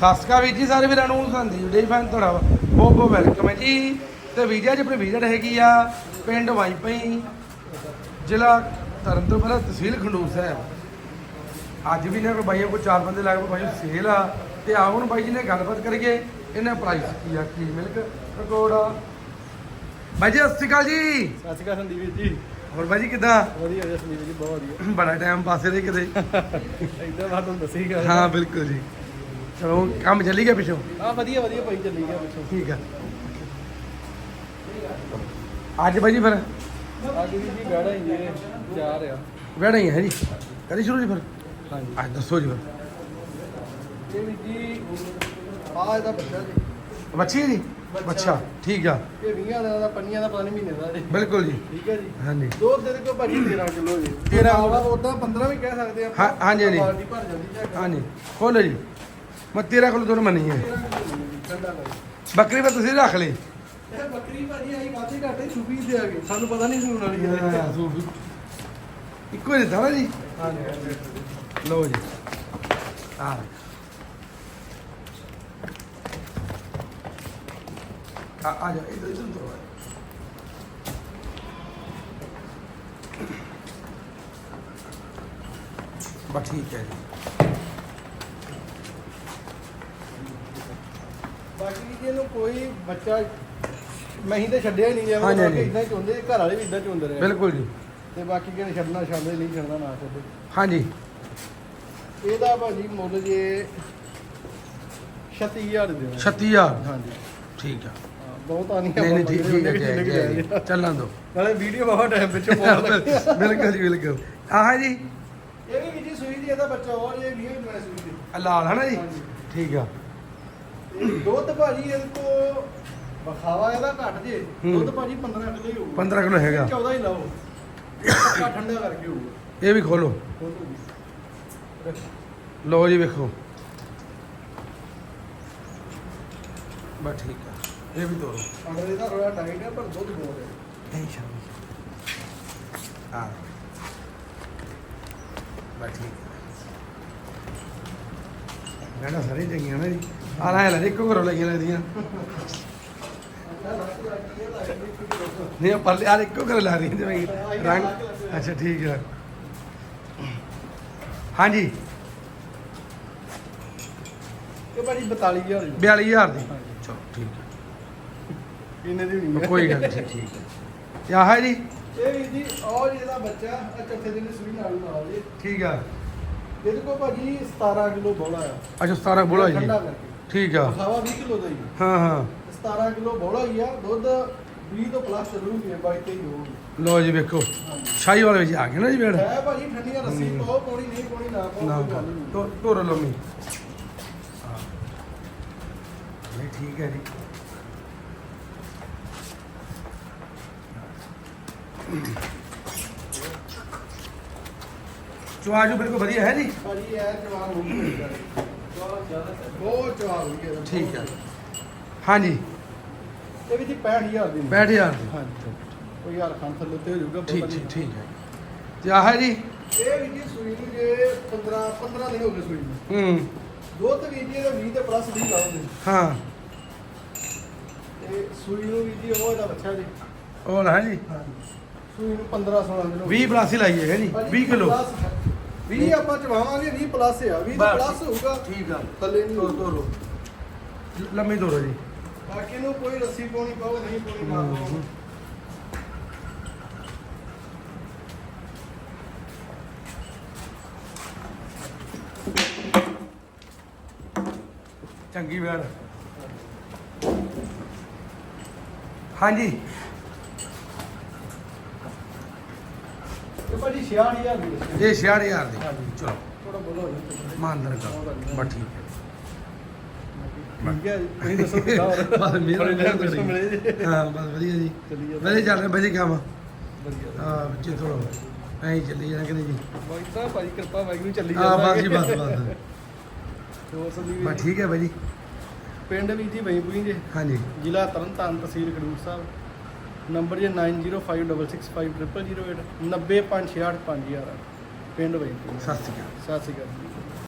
ਸਾਸਕਾ ਵੀਰ ਜੀ ਸਾਰੇ ਵੀਰਾਂ ਨੂੰ ਸੰਦੀਪ ਡੇ ਫੈਨ ਤੁਹਾਡਾ। ਬਹੁਤ ਬਹੁਤ ਵੈਲਕਮ ਹੈ ਜੀ। ਤੇ ਵੀਡੀਓ 'ਚ ਆਪਣੀ ਵਿਜ਼ਿਟ ਹੈਗੀ ਆ ਪਿੰਡ ਵਾਈਪਈ ਜ਼ਿਲ੍ਹਾ ਤਰਨਤਾਰਨ ਤਹਿਸੀਲ ਖੰਡੂਰ ਸਾਹਿਬ। ਅੱਜ ਵੀ ਨੇ ਕੋਈ ਬਾਈਆਂ ਕੋ ਚਾਰ ਬੰਦੇ ਲੱਗ ਪਏ ਬਾਈ ਸੇਲ ਆ। ਤੇ ਆਓ ਹੁਣ ਬਾਈ ਜੀ ਨੇ ਗੱਲਬਾਤ ਕਰੀਏ ਇਹਨਾਂ ਪ੍ਰਾਈਸ ਕੀ ਆ ਕੀ ਮਿਲਕ ਪਕੌੜਾ ਬਾਈ ਜੀ ਸਤਿ ਸ਼੍ਰੀ ਅਕਾਲ ਜੀ। ਸਤਿ ਸ਼੍ਰੀ ਅਕਾਲ ਸੰਦੀਪ ਜੀ। ਹੋਰ ਬਾਈ ਜੀ ਕਿਦਾਂ? ਵਧੀਆ ਵਧੀਆ ਸੰਦੀਪ ਜੀ ਬਹੁਤ ਵਧੀਆ। ਬੜਾ ਟਾਈਮ ਪਾਸੇ ਰਹੇ ਕਿਤੇ। ਇਦਾਂ ਬਾਤ ਤੁਹਾਨੂੰ ਦੱਸੀ ਹਾਂ ਬਿਲਕੁਲ ਜੀ। ਚਲੋ ਕੰਮ ਚੱਲੀ ਗਿਆ ਪਿੱਛੋਂ? ਆ ਵਧੀਆ ਵਧੀਆ ਭਾਈ ਚੱਲੀ ਗਿਆ ਪਿੱਛੋਂ। ਠੀਕ ਆ। ਅੱਜ ਬਾਈ ਜੀ ਫਿਰ? ਅੱਜ ਵੀ ਜੀ ਗਾੜਾ ਹੀ ਨੇ ਚਾਰ ਆ ਵੜਾ ਹੀ ਹੈ ਜੀ। ਕਰੀ ਸ਼ੁਰੂ ਜੀ ਫਿਰ? ਹਾਂਜੀ। ਅੱਜ ਦੱਸੋ ਜੀ ਫਿਰ। ਇਹ ਵੀ ਜੀ ਆ ਇਹਦਾ ਬੱਚਾ ਜੀ। ਬੱਚੀ ਹੈ ਜੀ? ਬੱਚਾ। ਅੱਛਾ ਠੀਕ ਆ। ਇਹ 20 ਦਿਨਾਂ ਦਾ ਪੰਨੀਆਂ ਦਾ ਪਤਾ ਨਹੀਂ ਮਹੀਨੇ ਦਾ ਜੀ। ਬਿਲਕੁਲ ਜੀ। ਠੀਕ ਹੈ ਜੀ। ਹਾਂਜੀ। ਦੋ ਦੇ ਦੇ ਕੋ ਭਾਜੀ 13 ਕਿਲੋ ਜੀ। 13 ਆਵਾ ਉਦਾਂ 15 ਵੀ ਕਹਿ ਸਕਦੇ ਆ ਹਾਂ- ਹਾਂਜੀ, ਹਾਂਜੀ। ਬਾਲਟੀ ਭਰ ਜਾਂਦੀ ਹੈ ਹਾਂਜੀ। ਖੋਲੋ ਜੀ। ਮੈਂ ਤੇਰਾ ਕੋਲ ਦੋਨ ਮੰਨੀ ਹੈ ਬੱਕਰੀ ਮੈਂ ਤੁਸੀਂ ਰੱਖ ਲਈ। ਇਹ ਬੱਕਰੀ ਭਾਜੀ ਆਈ ਕਾਫੀ ਘਾਟੇ ਛੁਪੀ ਦੇ ਆ ਗਏ ਸਾਨੂੰ ਪਤਾ ਨਹੀਂ ਸੁਣਨ ਵਾਲੀ ਹੈ ਹਾਂ, ਸੂਫੀ। ਇੱਕੋ ਹੀ ਦਿੱਤਾ ਨਾ ਜੀ ਲਓ ਜੀ। ਆ ਆ ਆ ਜਾ ਇਧਰ ਇਧਰ ਤੋਂ ਬਸ ਠੀਕ ਹੈ ਜੀ। ਜੀ ਇਹਨੂੰ ਕੋਈ ਬੱਚਾ ਮਹੀਂ ਤੇ ਛੱਡਿਆ ਹੀ ਨਹੀਂ ਜਿਵੇਂ ਹਾਂਜੀ, ਹਾਂਜੀ। ਇਦਾਂ ਚੁੰਦੇ ਘਰ ਵਾਲੇ ਵੀ ਇਦਾਂ ਚੁੰਦੇ ਰਹੇ। ਬਿਲਕੁਲ ਜੀ। ਤੇ ਬਾਕੀ ਕਿਹਨੇ ਛੱਡਣਾ ਛੱਡਦੇ ਨਹੀਂ ਛੱਡਣਾ ਨਾ ਛੱਡੇ। ਹਾਂਜੀ। ਇਹਦਾ ਭਾਜੀ ਮੁੱਲ ਜੇ 36000 ਦੇ ਦੇਣਾ 36000 ਹਾਂਜੀ। ਠੀਕ ਆ। ਹਾਂ, ਬਹੁਤ ਆਣੀ ਨਹੀਂ ਨਹੀਂ ਠੀਕ ਠੀਕ ਹੈ ਜੈ ਜੈ ਜੀ ਚੱਲਾਂ ਦੋ ਨਾਲੇ ਵੀਡੀਓ ਬਹੁਤ ਟਾਈਮ ਪਿੱਛੇ ਪਾਉਣ ਲੱਗੇ ਬਿਲਕੁਲ ਜੀ ਬਿਲਕੁਲ। ਆਹ ਜੀ। ਇਹ ਵੀ ਜੀ ਸੂਈ ਦੀ ਇਹਦਾ ਬੱਚਾ ਹੋਰ ਇਹ ਵੀ ਮੈਂ ਸੂਈ ਦੀ। ਆਹ ਲਾਲ ਹੈ ਨਾ ਜੀ? ਹਾਂਜੀ। ਠੀਕ ਆ। ਦੁੱਧ ਭਾਜੀ ਇਹਦੇ ਕੋ ਬਖਾਵਾ ਇਹਦਾ ਘੱਟ ਜੇ। ਦੁੱਧ ਭਾਜੀ 15 ਕਿਲੋ ਹੀ ਹੋਊਗਾ। 15 ਕਿਲੋ ਹੈਗਾ। 14 ਹੀ ਲਾਓ। ਪੱਕਾ ਠੰਡਾ ਕਰਕੇ ਹੋਊਗਾ। ਇਹ ਵੀ ਖੋਲੋ। ਲਓ ਜੀ ਵੇਖੋ। ਬਸ ਠੀਕ ਆ। ਇਹ ਵੀ ਤੋਰੋ। ਅੰਦਰ ਇਹਦਾ ਰੋਇਆ ਟਾਈਟ ਹੈ ਪਰ ਦੁੱਧ ਬਹੁਤ ਹੈ। ਨਹੀਂ ਸ਼ਾਮੀ। ਆ ਬਸ ਠੀਕ ਨਾ ਸਾਰੇ ਚੰਗੀਆਂ ਨਾ ਜੀ। ਆ ਲੈ ਲੈ ਇੱਕੋ ਘਰੋਂ ਲਈਆਂ ਲੈਦੀਆਂ ਨਹੀਂ ਉਹ ਪਰਲੇ ਆ ਇੱਕੋ ਘਰੋਂ ਲਾ ਰਹੀਆਂ ਜਿਵੇਂ ਰੰਗ ਅੱਛਾ ਠੀਕ ਹੈ ਹਾਂਜੀ। ਇਹ ਭਾਜੀ 42000 ਦੀ। 42000 ਦੀ। ਚਲੋ ਠੀਕ ਹੈ ਇਹਨੇ ਦੀ ਨਹੀਂ ਕੋਈ ਗੱਲ ਨਹੀਂ ਠੀਕ ਹੈ ਆਹ ਹੈ ਜੀ? ਇਹ ਵੀ ਜੀ ਔਰ ਇਹਦਾ ਬੱਚਾ ਚੌਥੇ ਦਿਨ ਸੂਈ ਨਾਲ ਨਾਲ ਜੀ। ਠੀਕ ਆ। ਇਹਦੇ ਕੋਲ ਭਾਜੀ 17 ਕਿਲੋ ਬੋਲਾ ਆ। ਅੱਛਾ 17 ਬੋਲਾ ਜੀ। ਠੰਡਾ ਕਰਕੇ। ਠੀਕ ਆ। ਖਾਵਾ 20 ਕਿਲੋ ਦਾ ਹੀ ਹਾਂ ਹਾਂ। 17 ਕਿਲੋ ਬੋਲਾ ਹੀ ਆ ਦੁੱਧ 20 ਤੋਂ ਪਲੱਸ ਚੱਲੂਗੀ 22 ਤੇ ਹੀ ਲੋ ਜੀ ਵੇਖੋ। ਸ਼ਾਹੀ ਵਾਲੇ ਵਿੱਚ ਆ ਗਏ ਨਾ ਜੀ ਵੇੜ ਹੈ ਭਾਜੀ ਠੰਡੀਆਂ ਰੱਸੀ। ਪਾਓ ਪੌਣੀ ਨਹੀਂ ਪੌਣੀ ਨਾ ਪਾਓ ਤੋ ਤੋਰ ਲੋਮੀ। ਨਹੀਂ ਠੀਕ ਹੈ ਜੀ। ਚੁਆਜੂ ਬਿਲਕੁਲ ਵਧੀਆ ਹੈ ਜੀ? ਭਾਜੀ ਇਹ ਜਵਾਨ ਹੋ ਗਈ ਬਹੁਤ ਜਵਾਨ ਹੋ ਗਈ ਇਹਦਾ। ਠੀਕ ਹੈ। ਹਾਂਜੀ। ਇਹ ਵੀ ਜੀ 65000 ਦੀ 65000 ਦੀ। ਹਾਂਜੀ। ਕੋਈ ਹਜ਼ਾਰ ਖਾਨ ਥੱਲੇ ਤੇ ਹੋ ਜਾਊਗਾ ਬਹੁਤ ਠੀਕ ਵਧੀਆ। ਠੀਕ ਠੀਕ ਹੈ। ਤੇ ਆਹ ਹੈ ਜੀ? ਇਹ ਵੀ ਜੀ ਸੂਈ ਨੂੰ ਜੇ 15 15 ਦਿਨ ਹੋ ਗਏ ਸੂਈ ਨੂੰ। ਹੂੰ। ਵੀ ਜੀ ਇਹਦਾ 20 ਤੇ ਪਲੱਸ 20 ਲਾਉਂਦੇ ਹਾਂ। ਤੇ ਸੂਈ ਨੂੰ ਵੀ ਜੀ ਉਹ ਇਹਦਾ ਬੱਚਾ ਜੀ। ਉਹ ਹੈ ਜੀ? ਸੂਈ ਨੂੰ 15 16 ਦਿਨ ਹੋ 20 ਪਲਾਸੀ ਲਾਈਏ ਹੈ ਜੀ। 20 ਕਿਲੋ। 20 ਆਪਾਂ ਚਵਾਵਾਂਗੇ 20 ਪਲੱਸ ਆ 20 ਬਸ। ਪਲੱਸ ਹੋਊਗਾ। ਠੀਕ ਆ। ਥੱਲੇ ਨਹੀਂ ਤੋਰ ਤੋਰੋ। ਲੰਮੀ ਤੋਰੋ ਜੀ। ਬਾਕੀ ਨੂੰ ਕੋਈ ਰੱਸੀ ਪਾਉਣੀ ਪਾਓ ਨਹੀਂ ਪਾਉਣੀ ਨਾ ਪਾਓ ਚੰਗੀ ਵੇੜ ਹਾਂਜੀ। ਇਹ ਭਾਜੀ 66000 ਦੀ ਦੱਸੀ। ਇਹ 66000 ਦੀ। ਹਾਂਜੀ। ਚਲੋ। ਥੋੜਾ ਬੋਲੋ ਮਾਨਦਰ ਕਰ। ਬਸ ਠੀਕ ਹੈ। ਠੀਕ ਹੈ ਜੀ। ਤੁਸੀਂ ਦੱਸੋ ਕਿੱਦਾਂ ਹੋਰ ਬਸ ਮੇਰਾ ਥੋੜ੍ਹੀ ਦੇਰ ਪਿੱਛੋਂ ਮਿਲੇ ਜੀ। ਹਾਂ ਬਸ ਵਧੀਆ ਜੀ। ਚੱਲੀ ਜਾਂਦਾ। ਵਧੀਆ ਚੱਲ ਰਿਹਾ ਵਧੀਆ ਕੰਮ। ਵਧੀਆ। ਆ ਬੱਚੇ ਥੋੜਾ ਐਂ ਹੀ ਚੱਲੀ ਜਾਣਾ ਕਿ ਨਹੀਂ ਜੀ। ਬਾਈ ਸਾਹਿਬ ਭਾਜੀ ਕਿਰਪਾ ਵਾਹਿਗੁਰੂ ਚੱਲੀ ਆ ਬਸ ਜੀ ਬਸ ਬਸ। ਹੋਰ ਸੰਦੀਪ ਬਸ ਠੀਕ ਹੈ ਬਾਈ ਜੀ ਪਿੰਡ ਵੀ ਜੀ ਵਈਪੁਰੀ ਜੀ ਹਾਂਜੀ। ਜ਼ਿਲ੍ਹਾ ਤਰਨਤਾਰਨ ਤਹਿਸੀਲ ਖਡੂਰ ਸਾਹਿਬ। ਨੰਬਰ ਜੀ 9056650008 905685000 ਪਿੰਡ ਵਈਪੁਰੀ ਸਤਿ ਸ਼੍ਰੀ ਅਕਾਲ ਸਤਿ ਸ਼੍ਰੀ ਅਕਾਲ ਜੀ